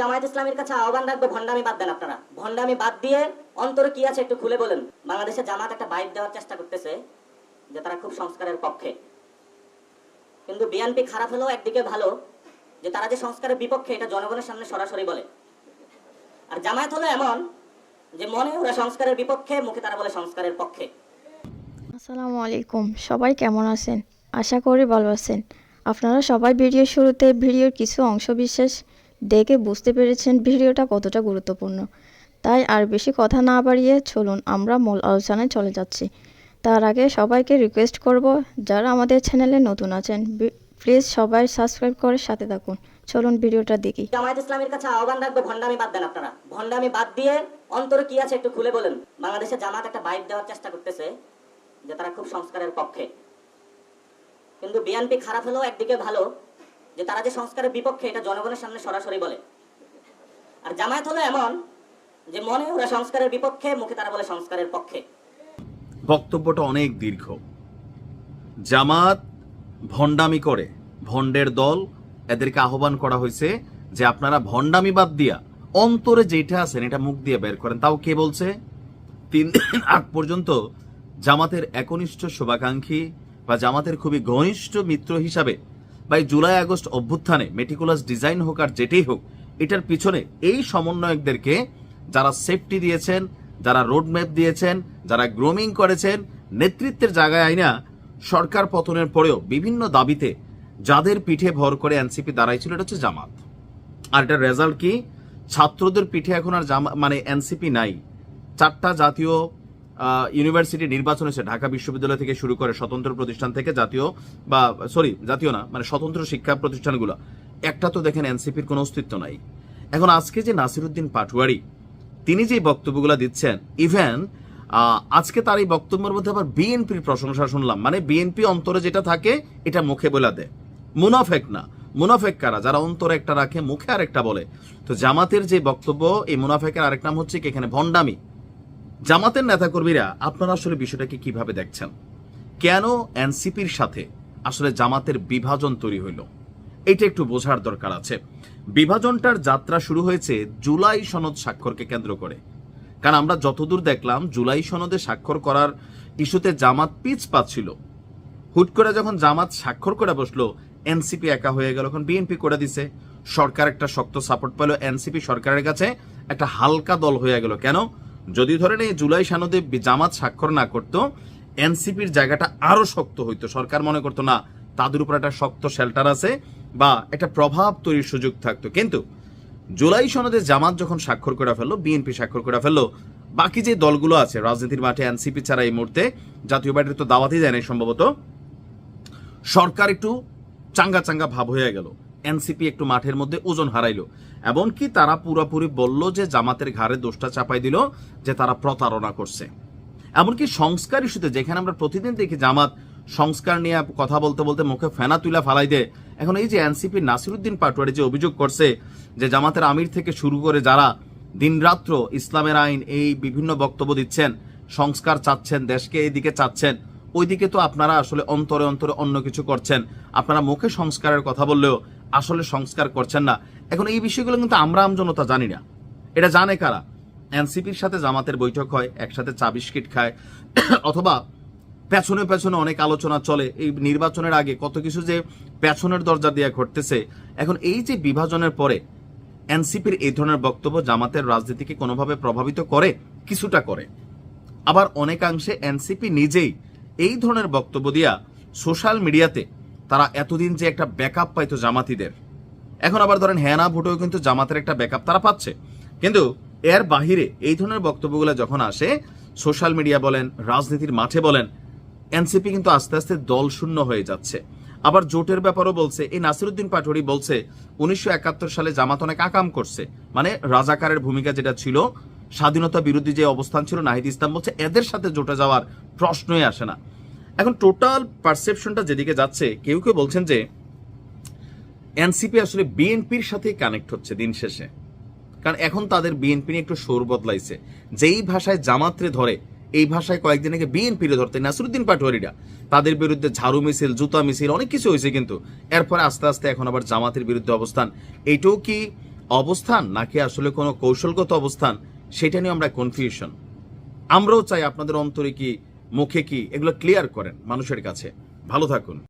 জামায়াত ইসলামের কাছে আহ্বান রাখব, ভণ্ডামি বাদ দেন আপনারা। ভণ্ডামি বাদ দিয়ে অন্তরে কি আছে একটু খুলে বলেন। বাংলাদেশে জামাত একটা বাইক দেওয়ার চেষ্টা করতেছে যে তারা খুব সংস্কারের পক্ষে। কিন্তু বিএনপি খারাপ হলেও একদিকে ভালো, যে তারা যে সংস্কারের বিপক্ষে, এটা জনগণের সামনে সরাসরি বলে। আর জামায়াত হলো এমন যে মনে ওরা সংস্কারের বিপক্ষে, মুখে তারা বলে সংস্কারের পক্ষে। আসসালামু আলাইকুম। সবাই কেমন আছেন? আশা করি ভালো আছেন। আপনারা সবাই ভিডিও শুরুতে ভিডিওর কিছু অংশ বিশেষ দেখে বুঝতে পেরেছেন ভিডিওটা কতটা গুরুত্বপূর্ণ। তাই আর বেশি কথা না বাড়িয়ে চলুন আমরা মূল আলোচনায় চলে যাচ্ছি। তার আগে সবাইকে রিকোয়েস্ট করব, যারা আমাদের চ্যানেলে নতুন আছেন প্লিজ সবাই সাবস্ক্রাইব করে সাথে থাকুন। চলুন ভিডিওটা দেখি। জামায়াত ইসলামের কাছে আহ্বান রাখব, ভণ্ডামি বাদ দেন আপনারা। ভণ্ডামি বাদ দিয়ে অন্তরে কি আছে একটু খুলে বলেন। বাংলাদেশে জামাত একটা বাইক দেওয়ার চেষ্টা করতেছে যে তারা খুব সংস্কারের পক্ষে। কিন্তু বিএনপি খারাপ হলেও একদিকে ভালো যে তারা যে সংস্কারের বিপক্ষে এটা জনগণের সামনে সরাসরি বলে। আর জামায়াত হলো এমন যে মনে ওরা সংস্কারের বিপক্ষে, মুখে তারা বলে সংস্কারের পক্ষে। বক্তব্যটা অনেক দীর্ঘ। জামাত ভণ্ডামি করে, ভণ্ডের দল, এদেরকে আহ্বান করা হয়েছে যে আপনারা ভণ্ডামি বাদ দিয়া অন্তরে যেটা আছেন, এটা মুখ দিয়ে বের করেন। তাও কে বলছে? তিন আগ পর্যন্ত জামাতের একনিষ্ঠ শুভাকাঙ্ক্ষী বা জামাতের খুবই ঘনিষ্ঠ মিত্র হিসাবে বা জুলাই আগস্ট অভ্যুত্থানে মেটিকুলাস ডিজাইন হোক আর যেটাই হোক, এটার পিছনে এই সমন্বয়কদেরকে যারা সেফটি দিয়েছেন, যারা রোড ম্যাপ দিয়েছেন, যারা গ্রোমিং করেছেন, নেতৃত্বের জায়গায় আইনা সরকার পতনের পরেও বিভিন্ন দাবিতে যাদের পিঠে ভর করে এনসিপি দাঁড়াইছিল, এটা হচ্ছে জামাত। আর এটার রেজাল্ট কি? ছাত্রদের পিঠে এখন আর জামা মানে এনসিপি নাই। চারটা জাতীয় ইউনিভার্সিটি নির্বাচন হয়েছে। ঢাকা বিশ্ববিদ্যালয় থেকে শুরু করে স্বতন্ত্র প্রতিষ্ঠান থেকে জাতীয় বা, সরি, জাতীয় না মানে স্বতন্ত্র শিক্ষা প্রতিষ্ঠানগুলো। একটা তো দেখেন এনসিপির কোনো অস্তিত্ব নাই। এখন আজকে যে নাসিরুদ্দিন পাটওয়ারি তিনি যে বক্তব্যগুলো দিচ্ছেন ইভেন আজকে তার এই বক্তব্যের মধ্যে আবার বিএনপির প্রশংসা শুনলাম। মানে বিএনপি অন্তরে যেটা থাকে, এটা মুখে বলে দেয়। মুনাফেক না। মুনাফেক কারা? যারা অন্তরে একটা রাখে, মুখে আরেকটা বলে। তো জামাতের যে বক্তব্য, এই মুনাফেকের আরেক নাম হচ্ছে কি এখানে ভণ্ডামি। জামাতের নেতাকর্মীরা আপনারা আসলে বিষয়টাকে কীভাবে দেখছেন? কেন এনসিপির সাথে আসলে জামাতের বিভাজন তৈরি হইল? এটা একটু বোঝার দরকার আছে। বিভাজনটার যাত্রা শুরু হয়েছে জুলাই সনদ স্বাক্ষরকে কেন্দ্র করে। কারণ আমরা যতদূর দেখলাম, জুলাই সনদে স্বাক্ষর করার ইস্যুতে জামাত পিচ পাচ্ছিল। হুট করে যখন জামাত স্বাক্ষর করে বসল, এনসিপি একা হয়ে গেল, এখন বিএনপি করে দিছে। সরকার একটা শক্ত সাপোর্ট পেল, এনসিপি সরকারের কাছে একটা হালকা দল হয়ে গেল। কেন? যদি ধরেন এই জুলাই সনদে জামাত স্বাক্ষর না করতো, এনসিপির জায়গাটা আরও শক্ত হইতো। সরকার মনে করতো, না, তাদের উপর একটা শক্ত শেল্টার আছে বা একটা প্রভাব তৈরির সুযোগ থাকতো। কিন্তু জুলাই সনদে জামাত যখন স্বাক্ষর করে ফেলল, বিএনপি স্বাক্ষর করে ফেলল, বাকি যে দলগুলো আছে, রাজনীতির মাঠে, এনসিপি ছাড়া এই মুহূর্তে জাতীয় পার্টির তো দাওয়াতই দেয় নাই সম্ভবত, সরকার একটু চাঙ্গা চাঙ্গা ভাব হয়ে গেল। এনসিপি একটু মাঠের মধ্যে ওজন হারাইলো। এমনকি তারা পুরোপুরি বলল যে জামাতের ঘাড়ে দোষটা চাপাই দিল, যে তারা প্রতারণা করছে। এমনকি সংস্কার ইস্যুতে, যেখানে আমরা প্রতিদিন দেখি জামাত সংস্কার নিয়ে কথা বলতে বলতে মুখে ফেনা তুলা ফালাই দেয়, এখন এই যে এনসিপি নাসিরুদ্দিন পাটোয়ারি যে অভিযোগ করছে যে জামাতের আমির থেকে শুরু করে যারা দিনরাত্র ইসলামের আইন এই বিভিন্ন বক্তব্য দিচ্ছেন, সংস্কার চাচ্ছেন, দেশকে এইদিকে চাচ্ছেন, ওইদিকে তো আপনারা আসলে অন্তরে অন্তরে অন্য কিছু করছেন। আপনারা মুখে সংস্কারের কথা বললেও আসলে সংস্কার করছেন না। এখন এই বিষয়গুলো কিন্তু আমরা আমজনতা জানি না। এটা জানে কারা? এনসিপির সাথে জামাতের বৈঠক হয়, একসাথে চা বিস্কিট খায়, অথবা পেছনে পেছনে অনেক আলোচনা চলে। এই নির্বাচনের আগে কত কিছু যে পেছনের দরজা দিয়ে ঘটতেছে। এখন এই যে বিভাজনের পরে এনসিপির এই ধরনের বক্তব্য জামাতের রাজনীতিকে কোনোভাবে প্রভাবিত করে, কিছুটা করে। আবার অনেকাংশে এনসিপি নিজেই এই ধরনের বক্তব্য দিয়া সোশ্যাল মিডিয়াতে তারা এতদিন যে একটা ব্যাকআপ পাইতো জামাতিদের। এখন আবার ধরেন হ্যানা ভোটেও কিন্তু জামাতের একটা ব্যাকআপ তারা পাচ্ছে। কিন্তু এর বাহিরে এই ধরনের বক্তব্যগুলো যখন আসে সোশ্যাল মিডিয়া বলেন, রাজনীতির মাঠে বলেন এনসিপি কিন্তু আস্তে আস্তে দল শূন্য হয়ে যাচ্ছে। আবার জোটের ব্যাপারও বলছে, এই নাসিরুদ্দিন পাটোয়ারি বলছে, উনিশশো একাত্তর সালে জামাত অনেক আকাম করছে। মানে রাজাকারের ভূমিকা যেটা ছিল, স্বাধীনতা বিরোধী যে অবস্থান ছিল, নাহিদ ইসলাম বলছে, এদের সাথে জোটে যাওয়ার প্রশ্নই আসে না। এখন টোটাল পারসেপশনটা যেদিকে যাচ্ছে, কেউ কেউ বলছেন যে এনসিপি আসলে বিএনপির সাথে কানেক্ট হচ্ছে দিন শেষে। কারণ এখন তাদের বিএনপি নিয়ে একটু সুর বদলাইছে। যেই ভাষায় জামাত্রে ধরে, এই ভাষায় কয়েকদিন আগে বিএনপি ধরতে নাসিরুদ্দিন পাটোয়ারিরা। তাদের বিরুদ্ধে ঝাড়ু মিছিল, জুতা মিছিল, অনেক কিছু হয়েছে কিন্তু। এরপরে আস্তে আস্তে এখন আবার জামাতের বিরুদ্ধে অবস্থান। এইটাও কি অবস্থান নাকি আসলে কোনো কৌশলগত অবস্থান? সেটা নিয়ে আমরা কনফিউশন আমরাও চাই আপনাদের অন্তরে কি মুখে কি? এগুলো ক্লিয়ার করেন মানুষের কাছে। ভালো থাকুন।